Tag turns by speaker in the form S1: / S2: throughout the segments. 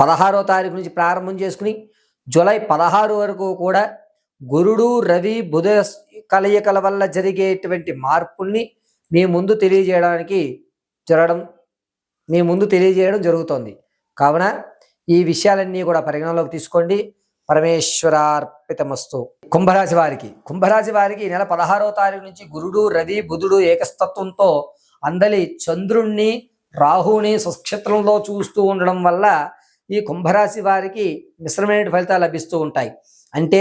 S1: పదహారో తారీఖు నుంచి ప్రారంభం చేసుకుని జూలై పదహారు వరకు కూడా గురుడు రవి బుధ కలయికల వల్ల జరిగేటువంటి మార్పుల్ని మీ ముందు తెలియజేయడానికి జరగడం మీ ముందు తెలియజేయడం జరుగుతోంది. కావున ఈ విషయాలన్నీ కూడా పరిగణలోకి తీసుకోండి. పరమేశ్వరార్పితమస్తు. కుంభరాశి వారికి కుంభరాశి వారికి నెల పదహారో తారీఖు నుంచి గురుడు రవి బుధుడు ఏకస్తత్వంతో అందలి చంద్రుణ్ణి రాహుని సుక్షేత్రంలో చూస్తూ ఉండడం వల్ల ఈ కుంభరాశి వారికి మిశ్రమైన ఫలితాలు లభిస్తూ ఉంటాయి. అంటే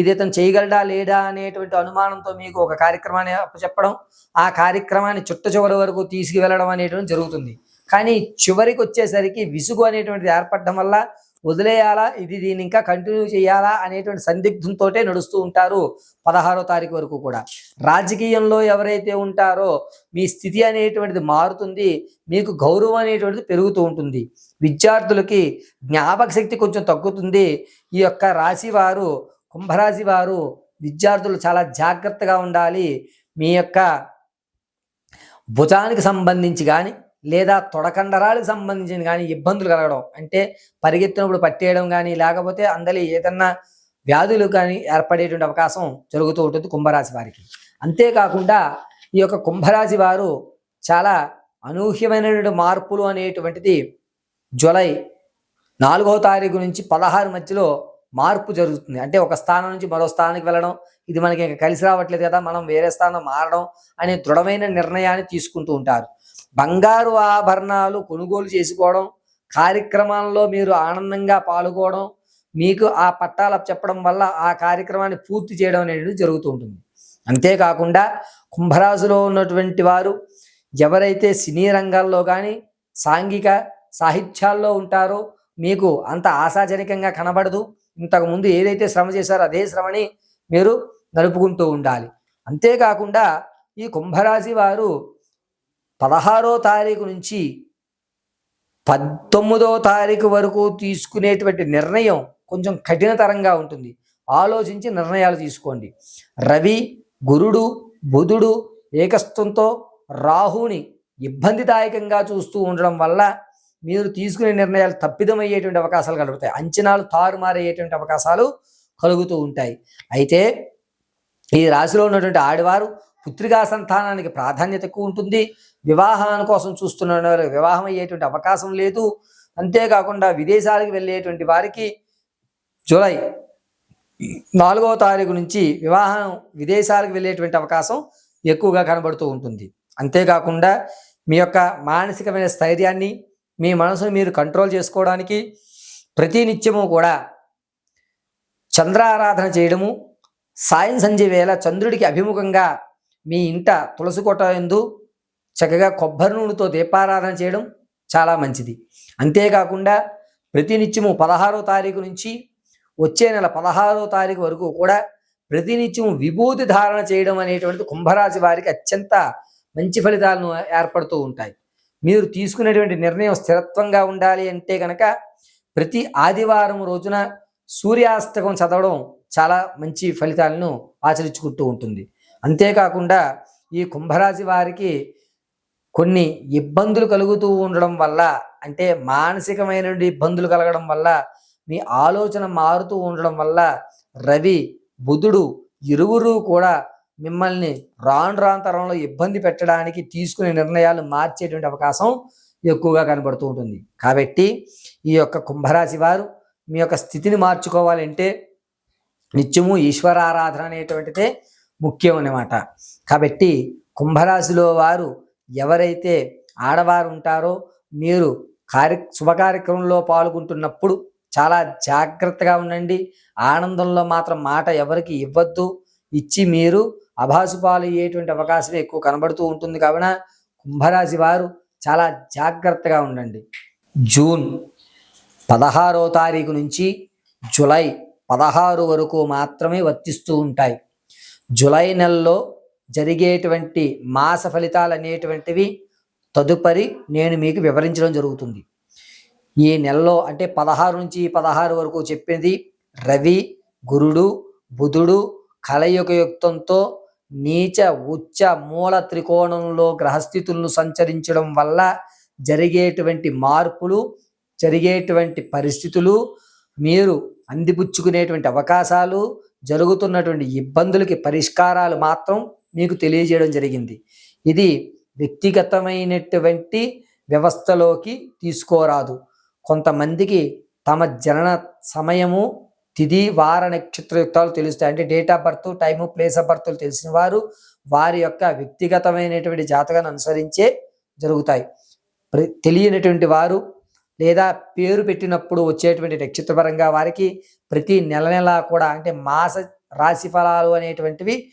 S1: ఇది ఇతను చేయగలడా లేడా అనేటువంటి అనుమానంతో మీకు ఒక కార్యక్రమాన్ని చెప్పడం ఆ కార్యక్రమాన్ని చుట్ట చివరి వరకు తీసుకువెళ్ళడం అనేటువంటి జరుగుతుంది. కానీ చివరికి వచ్చేసరికి విసుగు అనేటువంటిది ఏర్పడడం వల్ల వదిలేయాలా? ఇది దీన్ని ఇంకా కంటిన్యూ చేయాలా? అనేటువంటి సందిగ్ధంతో నడుస్తూ ఉంటారు పదహారో తారీఖు వరకు కూడా. రాజకీయంలో ఎవరైతే ఉంటారో మీ స్థితి అనేటువంటిది మారుతుంది మీకు గౌరవం అనేటువంటిది పెరుగుతూ ఉంటుంది. విద్యార్థులకి జ్ఞాపక శక్తి కొంచెం తగ్గుతుంది. ఈ యొక్క రాశి వారు కుంభరాశి వారు విద్యార్థులు చాలా జాగ్రత్తగా ఉండాలి. మీ యొక్క భుజానికి సంబంధించి కానీ లేదా తొడకండరాలకు సంబంధించిన కానీ ఇబ్బందులు కలగడం అంటే పరిగెత్తినప్పుడు పట్టేయడం కానీ లేకపోతే అందరి ఏదన్నా వ్యాధులు కానీ ఏర్పడేటువంటి అవకాశం జరుగుతూ ఉంటుంది కుంభరాశి వారికి. అంతేకాకుండా ఈ యొక్క కుంభరాశి వారు చాలా అనూహ్యమైనటువంటి మార్పులు అనేటువంటిది జూలై నాలుగవ తారీఖు నుంచి పదహారు మధ్యలో మార్పు జరుగుతుంది. అంటే ఒక స్థానం నుంచి మరో స్థానానికి వెళ్ళడం ఇది మనకి ఇంకా కలిసి రావట్లేదు కదా మనం వేరే స్థానం మారడం అనే దృఢమైన నిర్ణయాన్ని తీసుకుంటూ ఉంటారు. బంగారు ఆభరణాలు కొనుగోలు చేసుకోవడం కార్యక్రమాల్లో మీరు ఆనందంగా పాల్గొనడం మీకు ఆ పట్టాల చెప్పడం వల్ల ఆ కార్యక్రమాన్ని పూర్తి చేయడం అనేది జరుగుతూ ఉంటుంది. అంతేకాకుండా కుంభరాశిలో ఉన్నటువంటి వారు ఎవరైతే సినీ రంగాల్లో కానీ సాంఘిక సాహిత్యాల్లో ఉంటారో మీకు అంత ఆశాజనకంగా కనబడదు. ఇంతకుముందు ఏదైతే శ్రమ చేశారో అదే శ్రమని మీరు నడుపుకుంటూ ఉండాలి. అంతేకాకుండా ఈ కుంభరాశి వారు పదహారో తారీఖు నుంచి పంతొమ్మిదో తారీఖు వరకు తీసుకునేటువంటి నిర్ణయం కొంచెం కఠినతరంగా ఉంటుంది. ఆలోచించి నిర్ణయాలు తీసుకోండి. రవి గురుడు బుధుడు ఏకస్థంతో రాహుని ఇబ్బందిదాయకంగా చూస్తూ ఉండడం వల్ల మీరు తీసుకునే నిర్ణయాలు తప్పిదమయ్యేటువంటి అవకాశాలు కలుగుతాయి అంచనాలు తారుమారయ్యేటువంటి అవకాశాలు కలుగుతూ ఉంటాయి. అయితే ఈ రాశిలో ఉన్నటువంటి ఆడవారు పుత్రికా సంతానానికి ప్రాధాన్యత ఎక్కువ ఉంటుంది. వివాహాన్ని కోసం చూస్తున్న వారికి వివాహం అయ్యేటువంటి అవకాశం లేదు. అంతేకాకుండా విదేశాలకు వెళ్ళేటువంటి వారికి జూలై నాలుగవ తారీఖు నుంచి వివాహం విదేశాలకు వెళ్ళేటువంటి అవకాశం ఎక్కువగా కనబడుతూ ఉంటుంది. అంతేకాకుండా మీ యొక్క మానసికమైన స్థైర్యాన్ని మీ మనసును మీరు కంట్రోల్ చేసుకోవడానికి ప్రతి నిత్యము కూడా చంద్రారాధన చేయడము సాయం సంధ్య వేళ చంద్రుడికి అభిముఖంగా మీ ఇంట తులసి కోట ఎందు చక్కగా కొబ్బరి నూనెతో దీపారాధన చేయడం చాలా మంచిది. అంతేకాకుండా ప్రతినిత్యము పదహారో తారీఖు నుంచి వచ్చే నెల పదహారో తారీఖు వరకు కూడా ప్రతినిత్యము విభూతి ధారణ చేయడం అనేటువంటిది కుంభరాశి వారికి అత్యంత మంచి ఫలితాలను ఏర్పడుతూ ఉంటాయి. మీరు తీసుకునేటువంటి నిర్ణయం స్థిరత్వంగా ఉండాలి అంటే కనుక ప్రతి ఆదివారం రోజున సూర్యాస్తకం చదవడం చాలా మంచి ఫలితాలను ఆచరించుకుంటూ ఉంటుంది. అంతేకాకుండా ఈ కుంభరాశి వారికి కొన్ని ఇబ్బందులు కలుగుతూ ఉండడం వల్ల అంటే మానసికమైన ఇబ్బందులు కలగడం వల్ల మీ ఆలోచన మారుతూ ఉండడం వల్ల రవి బుధుడు ఇరువురు కూడా మిమ్మల్ని రాను రాను తరంలో ఇబ్బంది పెట్టడానికి తీసుకునే నిర్ణయాలు మార్చేటువంటి అవకాశం ఎక్కువగా కనబడుతూ ఉంటుంది. కాబట్టి ఈ యొక్క కుంభరాశి వారు మీ యొక్క స్థితిని మార్చుకోవాలంటే నిత్యము ఈశ్వరారాధన అనేటువంటిదే ముఖ్యం అన్నమాట. కాబట్టి కుంభరాశిలో వారు ఎవరైతే ఆడవారు ఉంటారో మీరు కార్య శుభకార్యక్రమంలో పాల్గొంటున్నప్పుడు చాలా జాగ్రత్తగా ఉండండి. ఆనందంలో మాత్రం మాట ఎవరికి ఇవ్వద్దు. ఇచ్చి మీరు అభాసుపాలు అయ్యేటువంటి అవకాశం ఎక్కువ కనబడుతూ ఉంటుంది కావున కుంభరాశి వారు చాలా జాగ్రత్తగా ఉండండి. జూన్ పదహారో తారీఖు నుంచి జులై పదహారు వరకు మాత్రమే వర్తిస్తూ ఉంటాయి. జులై నెలలో జరిగేటువంటి మాస ఫలితాలు అనేటువంటివి తదుపరి నేను మీకు వివరించడం జరుగుతుంది. ఈ నెలలో అంటే పదహారు నుంచి పదహారు వరకు చెప్పింది రవి గురుడు బుధుడు కలయుగ యుక్తంతో నీచ ఉచ్చ మూల త్రికోణంలో గ్రహస్థితులను సంచరించడం వల్ల జరిగేటువంటి మార్పులు జరిగేటువంటి పరిస్థితులు మీరు అందిపుచ్చుకునేటువంటి అవకాశాలు జరుగుతున్నటువంటి ఇబ్బందులకి పరిష్కారాలు మాత్రం మీకు తెలియజేయడం జరిగింది. ఇది వ్యక్తిగతమైనటువంటి వ్యవస్థలోకి తీసుకోరాదు. కొంతమందికి తమ జనన సమయము తిది వార నక్షత్రయుక్తాలు తెలుస్తాయి. అంటే date of birth time place of birth తెలిసిన వారు వారి యొక్క వ్యక్తిగతమైనటువంటి జాతకాన్ని అనుసరించే జరుగుతాయి. ప్ర- తెలియనటువంటి వారు లేదా పేరు పెట్టినప్పుడు వచ్చేటువంటి నక్షత్రపరంగా వారికి ప్రతి నెల నెలా కూడా అంటే మాస రాశి ఫలాలు అనేటువంటివి